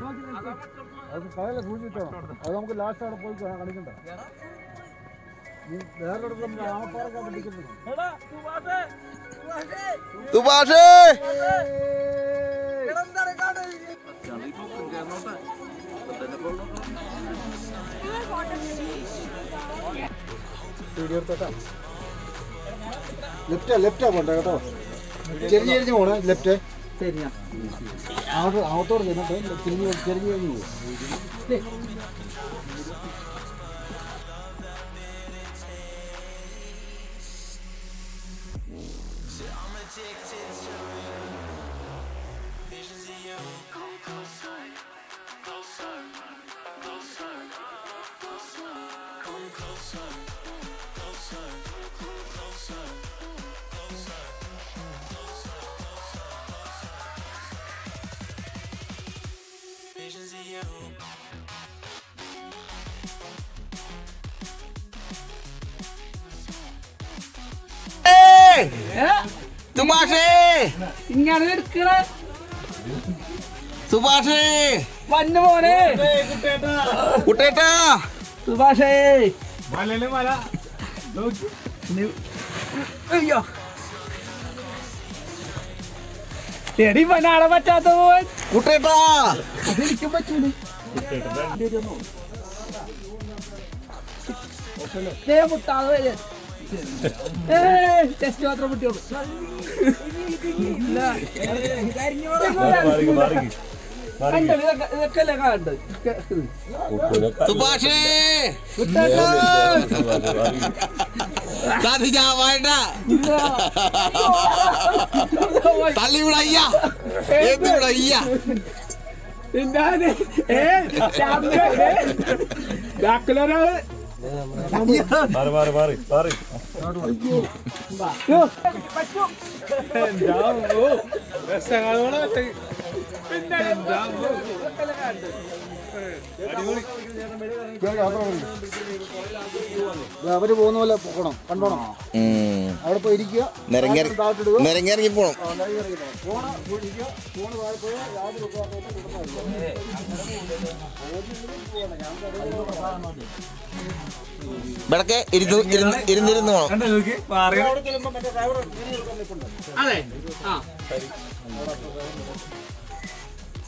അത് കടയിലെ സൂചിച്ചിട്ടാണ് അത് നമുക്ക് ലാസ്റ്റ് അവിടെ പോയി കളിക്കണ്ട? കാണിക്കണ്ട നീ വേറെ ഇടത്ത് നമുക്ക് ആമപ്പാറൊക്കെ പിടിക്കുന്നത് സുഭാഷേ ലെഫ്റ്റാ ലെഫ്റ്റാ പോണ്ട കേട്ടോ? ചെറിയ ചെറിയ പോണേ ലെഫ്റ്റ് അങ്ങോട്ട് അങ്ങോട്ടോട് ചെന്നിട്ട് തിരിഞ്ഞ് ചെരിഞ്ഞ് ചെരിഞ്ഞ് പോകും സുഭാഷേ. ഇങ്ങനെ എടുക്കണ. സുഭാഷേ. വന്നു മോനെ. കുട്ടേട്ടാ. സുഭാഷേ. നി- അയ്യോ. എടി മനാളെ പറ്റാത്ത പോൻ കുട്ടേട്ടാ. അതെനിക്കും പറ്റൂല മുട്ടാതെ ടെസ്റ്റ് മാത്രം. കണ്ടോ, ഇതൊക്കെ അല്ലേ കാണണ്ടത് സുഭാഷേ സാധിക്കാ വേണ്ട. തള്ളി ഇവിടെ അയ്യ ഇവിടെ അയ്യ എന്താണ് ഏ രാവിലെ ബാക്കിലൊരാൾ അവർ പോകുന്ന പോലെ പോകണം കണ്ടോണം. അവിടെ പോയി ഇരിക്കുക. നിരങ്ങിറങ്ങി ഇരുന്ന് ഇരുന്ന് ഇരുന്നിരുന്ന് പോണം. അവിടെ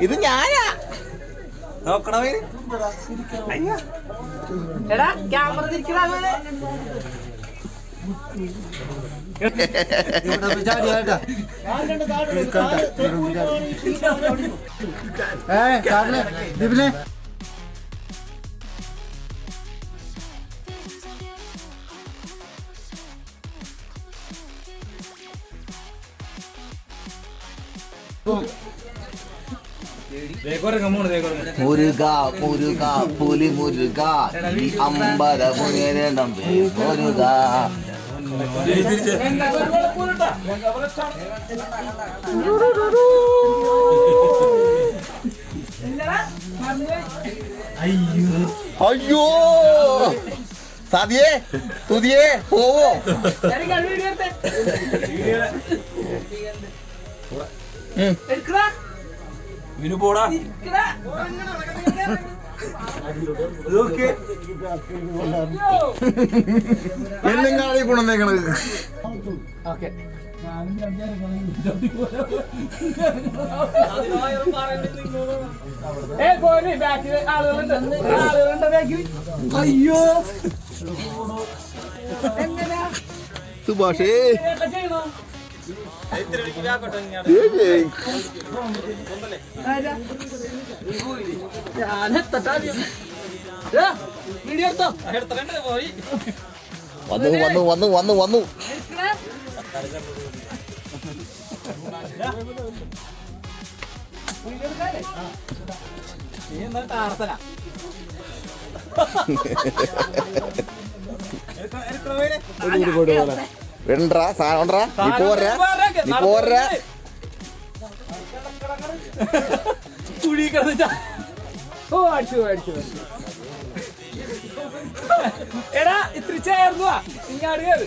ഇത് ഞാനാ. നോക്കണവേ. എടാ ക്യാമറ തിരിക്കണ അങ്ങനെ ഏ മുരുക മുരുക പുലി മുരുക ഈ അമ്പല മുയരണം മുരുക അയ്യോ. സാധിയേ തുതിയേ പോവോ. എടുക്കടാ ഇവന് പോടാ കാണി കൊണ്ടുവന്നേക്കണത്. ഓക്കെ. അയ്യോ. സുഭാഷേ. വന്നു വന്നു വന്നു വന്നു വന്നു എടുക്കണേ നീ എന്താ സാധനം കൊണ്ടറാ നീ പോരാ നീ പോരാ കുഴി കിടന്നിട്ടാ. ഓ അടിച്ചു അടിച്ചു. എടാ ഇത്തിരി ചേർന്നു ഇങ്ങാട് കേറ്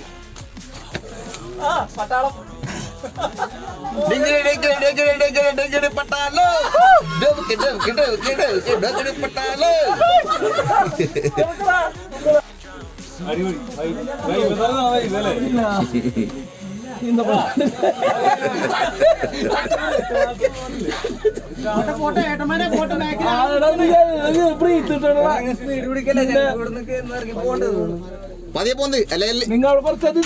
ആ പട്ടാളം. പട്ടാലോ ഡുബുക്കി ഡുബുക്കി ഡുബുക്കി ഡുബുക്കി പട്ടാലോ പതിയെ പോന്ത് അല്ലെങ്കിൽ നിങ്ങൾ കുറച്ച് അതിൽ